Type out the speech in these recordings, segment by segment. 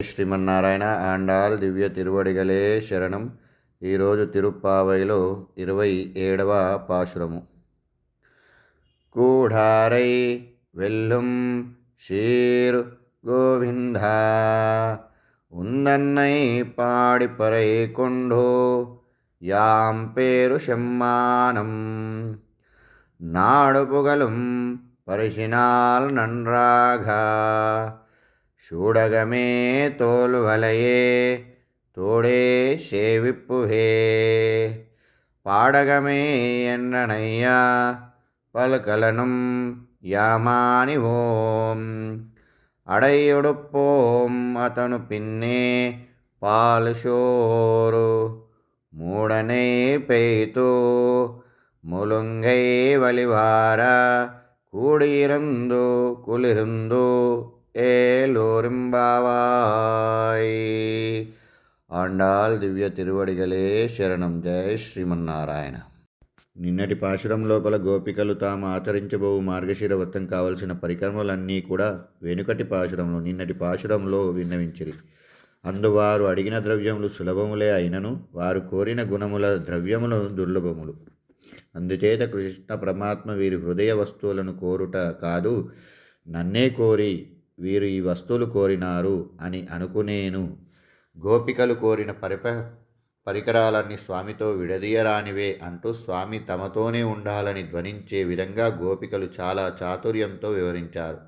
శ్రీమన్నారాయణ ఆండాల్ దివ్య తిరువడిగలే శరణం ఈరోజు తిరుప్పావైలో ఇరవై ఏడవ పాశురము కూఢారై వెల్లుం షీర్ గోవిందా ఉన్నన్నై పాడిపరై కొండో యాం పేరు செம்மானம் நாடு புகழும் பரிசினால் நன்றாக சூடகமே தோல் வலையே தோடே சேவிப்புகே. பாடகமே என்னையா பல்கலனும் யாமானி ஓம் அடையொடுப்போம் அத்தனு பின்னே பால் சோறு மூடனை பெய்தோ முழுங்கை வழிவார கூடியிருந்தோ குளிர்ந்தோ. ఏలోరింబావాయ్. ఆండాల్ దివ్య తిరువడిగలే శరణం. జయ శ్రీమన్నారాయణ. నిన్నటి పాశురం లోపల గోపికలు తాము ఆచరించబోవు మార్గశిర వ్రతం కావలసిన పరికరములన్నీ కూడా వెనుకటి పాశురంలో నిన్నటి పాశురంలో విన్నవించిరి. అందువారు అడిగిన ద్రవ్యములు సులభములే అయినను వారు కోరిన గుణముల ద్రవ్యములు దుర్లభములు. అందుచేత కృష్ణ పరమాత్మ వీరి హృదయ వస్తువులను కోరుట కాదు నన్నే కోరి వీరు ఈ వస్తువులు కోరినారు అని అనుకునేను. గోపికలు కోరిన పరిప పరికరాలన్నీ స్వామితో విడదీయరానివే అంటూ స్వామి తమతోనే ఉండాలని ధ్వనించే విధంగా గోపికలు చాలా చాతుర్యంతో వివరించారు.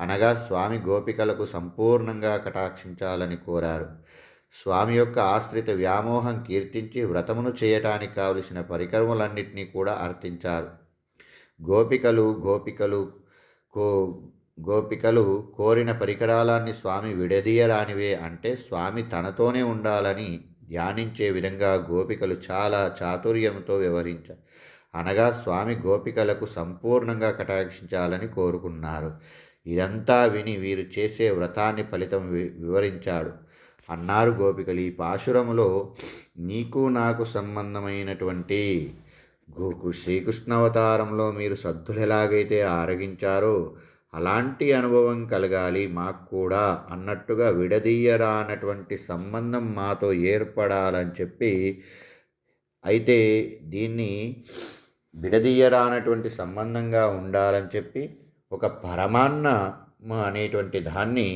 అనగా స్వామి గోపికలకు సంపూర్ణంగా కటాక్షించాలని కోరారు. స్వామి యొక్క ఆశ్రిత వ్యామోహం కీర్తించి వ్రతమును చేయటానికి కావలసిన పరికరములన్నింటినీ కూడా అర్థించారు గోపికలు గోపికలు కో గోపికలు కోరిన పరికరాలాన్ని స్వామి విడదీయరానివే అంటే స్వామి తనతోనే ఉండాలని ధ్యానించే విధంగా గోపికలు చాలా చాతుర్యంతో వివరించారు అనగా స్వామి గోపికలకు సంపూర్ణంగా కటాక్షించాలని కోరుకున్నారు. ఇదంతా విని వీరు చేసే వ్రతాన్ని ఫలితం వివరించాడు. అన్నారు గోపికలు ఈ పాశురములో నీకు నాకు సంబంధమైనటువంటి శ్రీకృష్ణావతారంలో మీరు సద్దులు ఎలాగైతే ఆరగించారో అలాంటి అనుభవం కలగాలి మాకు కూడా అన్నట్టుగా విడదీయరానటువంటి సంబంధం మాతో ఏర్పడాలని చెప్పి అయితే దీన్ని విడదీయరానటువంటి సంబంధంగా ఉండాలని చెప్పి ఒక పరమాన్న అనేటువంటి దాన్ని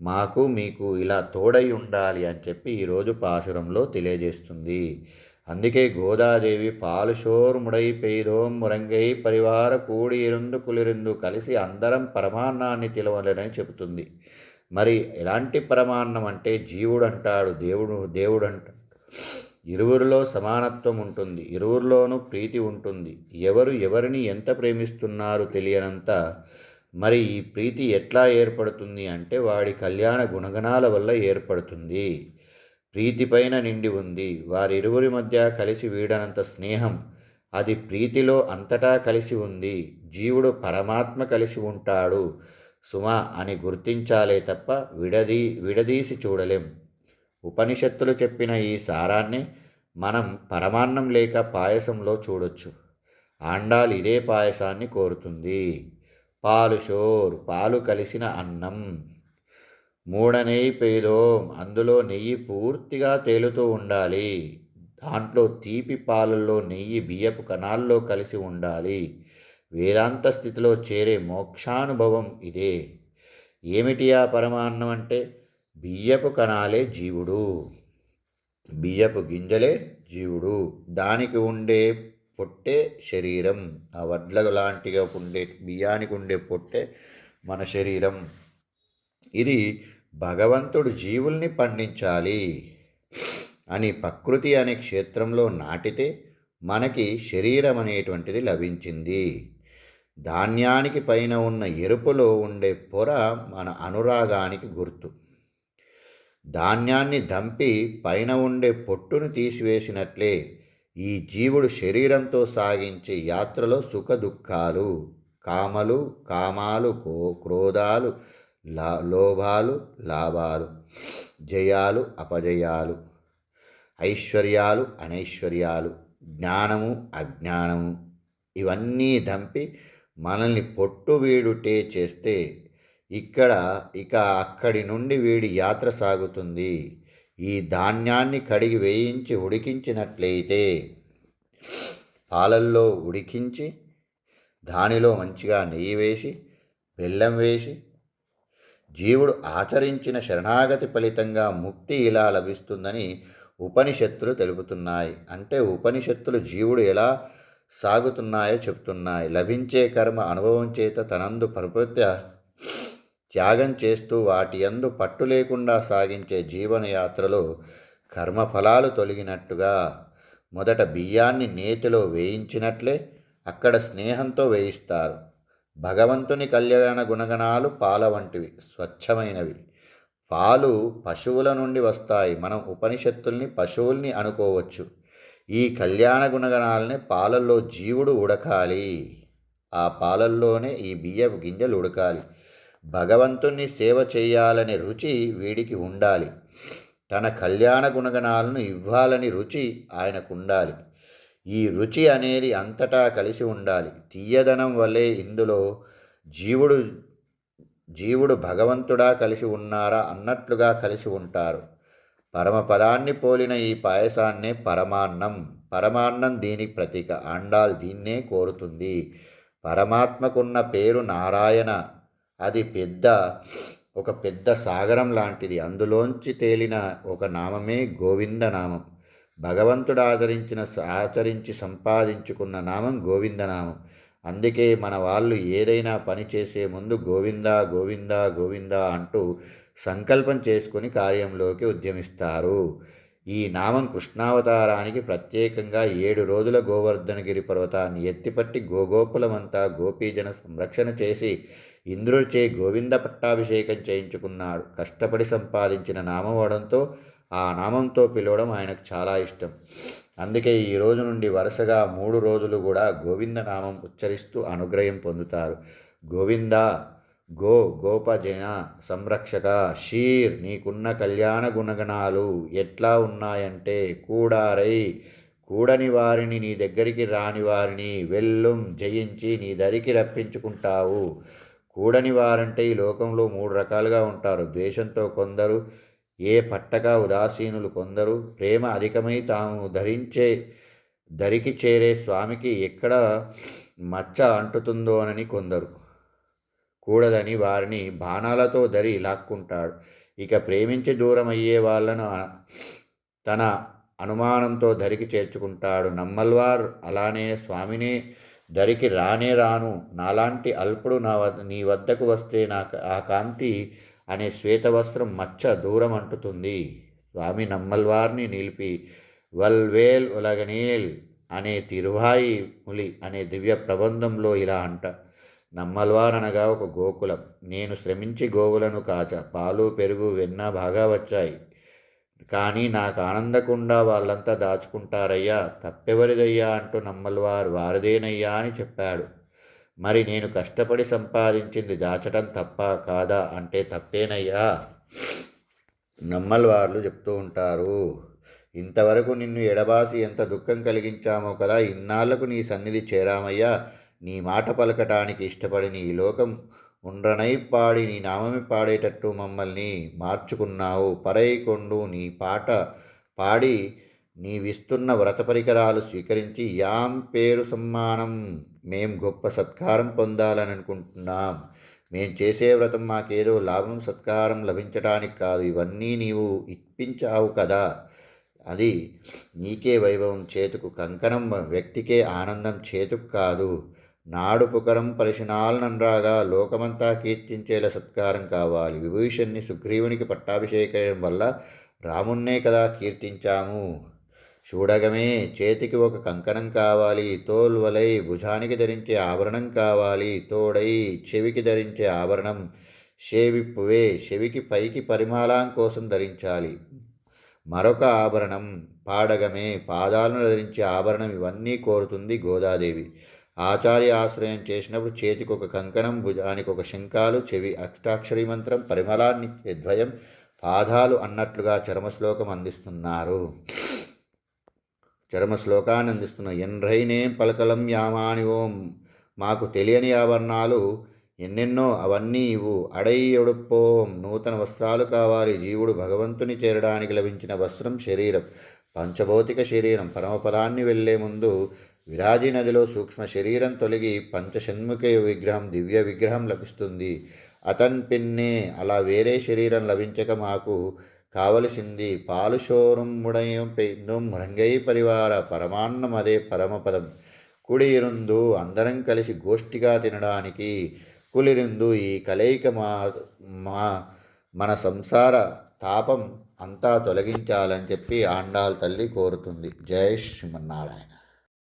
మాకు మీకు ఇలా తోడై ఉండాలి అని చెప్పి ఈరోజు పాశురంలో తెలియజేస్తుంది. అందుకే గోదాదేవి పాలుషోర్ముడై పెయిదోం మురంగై పరివార కూడి ఇరుందు కులిరిందు కలిసి అందరం పరమాన్నాన్ని తెలవలేనని చెబుతుంది. మరి ఎలాంటి పరమాన్నం అంటే జీవుడు అంటాడు దేవుడు దేవుడు అంటాడు ఇరువురిలో సమానత్వం ఉంటుంది ఇరువురిలోనూ ప్రీతి ఉంటుంది. ఎవరు ఎవరిని ఎంత ప్రేమిస్తున్నారు తెలియనంత మరి ఈ ప్రీతి ఎట్లా ఏర్పడుతుంది అంటే వాడి కళ్యాణ గుణగణాల వల్ల ఏర్పడుతుంది. ప్రీతిపైన నిండి ఉంది. వారిరువురి మధ్య కలిసి వీడనంత స్నేహం. అది ప్రీతిలో అంతటా కలిసి ఉంది. జీవుడు పరమాత్మ కలిసి ఉంటాడు. సుమ అని గుర్తించాలే తప్ప విడదీ విడదీసి చూడలేం. ఉపనిషత్తులు చెప్పిన ఈ సారాన్ని మనం పరమాన్నం లేక పాయసంలో చూడొచ్చు. ఆండాలు ఇదే పాయసాన్ని కోరుతుంది. పాలు షోర్ పాలు కలిసిన అన్నం. మూడ నెయ్యి పేదోం. అందులో నెయ్యి పూర్తిగా తేలుతూ ఉండాలి. దాంట్లో తీపి పాలల్లో నెయ్యి బియ్యపు కణాల్లో కలిసి ఉండాలి. వేదాంత స్థితిలో చేరే మోక్షానుభవం ఇదే. ఏమిటి ఆ పరమాన్నం అంటే? బియ్యపు కణాలే జీవుడు. బియ్యపు గింజలే జీవుడు. దానికి ఉండే పొట్టే శరీరం. ఆ వడ్ల లాంటిగా ఉండే బియ్యానికి ఉండే పొట్టే మన శరీరం. ఇది భగవంతుడు జీవుల్ని పండించాలి అని ప్రకృతి అనే క్షేత్రంలో నాటితే మనకి శరీరం అనేటువంటిది లభించింది. ధాన్యానికి పైన ఉన్న ఎరుపులో ఉండే పొర మన అనురాగానికి గుర్తు. ధాన్యాన్ని దంపి పైన ఉండే పొట్టును తీసివేసినట్లే ఈ జీవుడు శరీరంతో సాగించే యాత్రలో సుఖ దుఃఖాలు కామలు కామాలు కో క్రోధాలు లా లోభాలు లాభాలు జయాలు అపజయాలు ఐశ్వర్యాలు అనైశ్వర్యాలు జ్ఞానము అజ్ఞానము ఇవన్నీ దంపి మనల్ని పొట్టు వీడుటే చేస్తే ఇక్కడ ఇక అక్కడి నుండి వీడి యాత్ర సాగుతుంది. ఈ ధాన్యాన్ని కడిగి వేయించి ఉడికించినట్లయితే పాలల్లో ఉడికించి దానిలో మంచిగా నెయ్యి వేసి బెల్లం వేసి జీవుడు ఆచరించిన శరణాగతి ఫలితంగా ముక్తి ఇలా లభిస్తుందని ఉపనిషత్తులు తెలుపుతున్నాయి. అంటే ఉపనిషత్తులు జీవుడు ఎలా సాగుతున్నాయో చెప్తున్నాయి. లభించే కర్మ అనుభవం చేత తనందు ప్రకృతి త్యాగం చేస్తూ వాటి యందు పట్టు లేకుండా సాగించే జీవనయాత్రలో కర్మఫలాలు తొలగినట్టుగా మొదట బియ్యాన్ని నేతిలో వేయించినట్లే అక్కడ స్నేహంతో వేయిస్తారు. భగవంతుని కళ్యాణ గుణగణాలు పాల వంటివి స్వచ్ఛమైనవి. పాలు పశువుల నుండి వస్తాయి. మనం ఉపనిషత్తుల్ని పశువుల్ని అనుకోవచ్చు. ఈ కళ్యాణ గుణగణాలని పాలల్లో జీవుడు ఉడకాలి. ఆ పాలల్లోనే ఈ బియ్యపు గింజలు ఉడకాలి. భగవంతుణ్ణి సేవ చేయాలనే రుచి వీడికి ఉండాలి. తన కళ్యాణ గుణగణాలను ఇవ్వాలని రుచి ఆయనకు ఉండాలి ఈ రుచి అనేది అంతటా కలిసి ఉండాలి. తీయదనం వల్లే ఇందులో జీవుడు జీవుడు భగవంతుడా కలిసి ఉన్నారా అన్నట్లుగా కలిసి ఉంటారు. పరమపదాన్ని పోలిన ఈ పాయసాన్నే పరమాన్నం. పరమాన్నం దీని ప్రతీక. ఆండాల్ దీన్నే కోరుతుంది. పరమాత్మకున్న పేరు నారాయణ. అది పెద్ద ఒక పెద్ద సాగరం లాంటిది. అందులోంచి తేలిన ఒక నామమే గోవింద నామం భగవంతుడు ఆచరించిన ఆచరించి సంపాదించుకున్న నామం గోవిందనామం. అందుకే మన వాళ్ళు ఏదైనా పని చేసే ముందు గోవింద గోవింద గోవింద అంటూ సంకల్పం చేసుకుని కార్యంలోకి ఉద్యమిస్తారు. ఈ నామం కృష్ణావతారానికి ప్రత్యేకంగా ఏడు రోజుల గోవర్ధనగిరి పర్వతాన్ని ఎత్తిపట్టి గోగోపులమంతా గోపీజన సంరక్షణ చేసి ఇంద్రుడిచే గోవింద పట్టాభిషేకం చేయించుకున్నాడు. కష్టపడి సంపాదించిన నామవడంతో ఆ నామంతో పిలవడం ఆయనకు చాలా ఇష్టం. అందుకే ఈ రోజు నుండి వరుసగా మూడు రోజులు కూడా గోవింద నామం ఉచ్చరిస్తూ అనుగ్రహం పొందుతారు. గోవింద గో గోపజన సంరక్షక షీర్ నీకున్న కళ్యాణ గుణగణాలు ఎట్లా ఉన్నాయంటే కూడారై కూడని వారిని నీ దగ్గరికి రాని వారిని వెల్లుం జయించి నీ దరికి రప్పించుకుంటావు. కూడని వారంటే ఈ లోకంలో మూడు రకాలుగా ఉంటారు. ద్వేషంతో కొందరు ఏ పట్టక ఉదాసీనులు కొందరు ప్రేమ అధికమై తాము ధరించే దరికి చేరే స్వామికి ఎక్కడ మచ్చ అంటుతుందోనని కొందరు. కూడదని వారిని బాణాలతో దరి లాక్కుంటాడు. ఇక ప్రేమించి దూరం అయ్యే వాళ్ళను తన అనుమానంతో దరికి చేర్చుకుంటాడు. నమ్మల్వార్ అలానే స్వామినే దరికి రానే రాను. నాలాంటి అల్పుడు నా నీ వద్దకు వస్తే నా ఆ కాంతి అనే శ్వేతవస్త్రం మచ్చ దూరం అంటుతుంది. స్వామి నమ్మల్వార్ని నిలిపి వల్వేల్ ఉలగనీల్ అనే తిరువాయి ములి అనే దివ్య ప్రబంధంలో ఇలా అంట. నమ్మల్వార్ అనగా ఒక గోకులం. నేను శ్రమించి గోవులను కాచ. పాలు పెరుగు వెన్న బాగా వచ్చాయి. కానీ నాకు ఆనందకుండా వాళ్ళంతా దాచుకుంటారయ్యా. తప్పెవరిదయ్యా అంటూ నమ్మల్వారు వారిదేనయ్యా అని చెప్పాడు. మరి నేను కష్టపడి సంపాదించింది దాచటం తప్ప కాదా? అంటే తప్పేనయ్యా. నమ్మల్వార్లు చెప్తూ ఉంటారు. ఇంతవరకు నిన్ను ఎడబాసి ఎంత దుఃఖం కలిగించామో కదా ఇన్నాళ్ళకు నీ సన్నిధి చేరామయ్యా. నీ మాట పలకటానికి ఇష్టపడి నీ లోకం ఉండ్రనై పాడి నీ నామమి పాడేటట్టు మమ్మల్ని మార్చుకున్నావు. పరైకొండు నీ పాట పాడి నీవిస్తున్న వ్రత పరికరాలు స్వీకరించి యాం పేరు సమ్మానం. మేం గొప్ప సత్కారం పొందాలని అనుకుంటున్నాం. మేం చేసే వ్రతం మాకేదో లాభం సత్కారం లభించడానికి కాదు. ఇవన్నీ నీవు ఇప్పించావు కదా. అది నీకే వైభవం చేతుకు. కంకణం వ్యక్తికే ఆనందం చేతుకు కాదు. నాడు పుకరం పరిశనాలనరాగా లోకమంతా కీర్తించేలా సత్కారం కావాలి. విభూషణ్ణి సుగ్రీవునికి పట్టాభిషేకం వల్ల రామున్నే కదా కీర్తించాము. చూడగమే చేతికి ఒక కంకణం కావాలి. తోల్వలై భుజానికి ధరించే ఆభరణం కావాలి. తోడై చెవికి ధరించే ఆభరణం షేవిప్పువే చెవికి పైకి పరిమాళం కోసం ధరించాలి. మరొక ఆభరణం పాడగమే పాదాలను ధరించే ఆభరణం ఇవన్నీ కోరుతుంది గోదాదేవి. ఆచార్య ఆశ్రయం చేసినప్పుడు చేతికి ఒక కంకణం భుజానికి ఒక శంఖాలు చెవి అష్టాక్షరి మంత్రం పరిమళాన్ని ద్వయం పాదాలు అన్నట్లుగా చరమశ్లోకం అందిస్తున్నారు. చరమ శ్లోకాన్ని అందిస్తున్న ఎన్రైనే పలకలం యామాని ఓం. మాకు తెలియని ఆభరణాలు ఎన్నెన్నో అవన్నీ ఇవు అడై ఎడుపోం నూతన వస్త్రాలు కావాలి. జీవుడు భగవంతుని చేరడానికి లభించిన వస్త్రం శరీరం. పంచభౌతిక శరీరం. పరమపదాన్ని వెళ్ళే ముందు విరాజి నదిలో సూక్ష్మ శరీరం తొలగి పంచషణ్ముఖ విగ్రహం దివ్య విగ్రహం లభిస్తుంది. అతన్ పిన్నే అలా వేరే శరీరం లభించక మాకు కావలసింది పాలుషోరుముడయం పెన్నుం రంగై పరివార పరమాన్నం అదే పరమపదం. కుడిరుందు అందరం కలిసి గోష్ఠిగా తినడానికి కులిరిందు ఈ కలయిక మా మా మన సంసార తాపం అంతా తొలగించాలని చెప్పి ఆండాల్ తల్లి కోరుతుంది. జయ శ్రీమన్నారాయణ.